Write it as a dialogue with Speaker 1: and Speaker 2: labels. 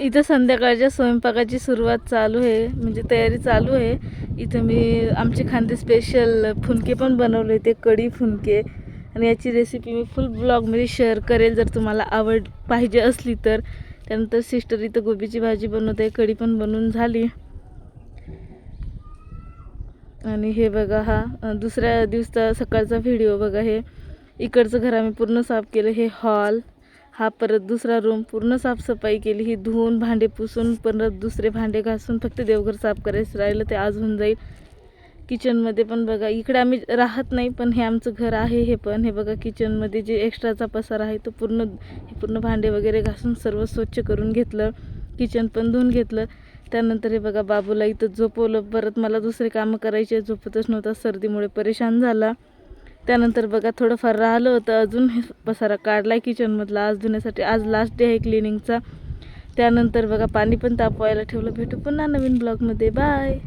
Speaker 1: इथं संध्याकाळच्या स्वयंपाकाची सुरुवात चालू आहे म्हणजे तयारी चालू आहे. इथं मी आमचे खांदे स्पेशल फुनके पण बनवले ते कढी फुनके आणि याची रेसिपी मी फुल ब्लॉगमध्ये शेअर करेल जर तुम्हाला आवड पाहिजे असली तर. त्यानंतर सिस्टर इथं गोबीची भाजी बनवते कढी पण बनवून झाली. आणि हे बघा हा दुसऱ्या दिवसा सकाळचा व्हिडिओ बघा हे. इकडचं घर आम्ही पूर्ण साफ केलं हे हॉल हा परत दुसरा रूम पूर्ण साफसफाई केली. ही धुवून भांडे पुसून परत दुसरे भांडे घासून फक्त देवघर साफ करायचं राहिलं ते आज होऊन जाईल. किचनमध्ये पण बघा इकडे आम्ही राहत नाही पण हे आमचं घर आहे हे पण. हे बघा किचनमध्ये जे एक्स्ट्राचा पसार आहे तो पूर्ण हे पूर्ण भांडे वगैरे घासून सर्व स्वच्छ करून घेतलं. किचन पण धुवून घेतलं. त्यानंतर हे बघा बाबूला इथं झोपवलं. परत मला दुसरे कामं करायचे झोपतच नव्हता. सर्दीमुळे परेशान झाला. त्यानंतर बघा थोडंफार राहिलं होतं. अजून पसारा काढला आहे किचनमधला आज धुण्यासाठी आज लास्ट डे आहे क्लिनिंगचा त्यानंतर बघा पाणी पण तापवायला ठेवलं. भेटू पुन्हा नवीन ब्लॉगमध्ये बाय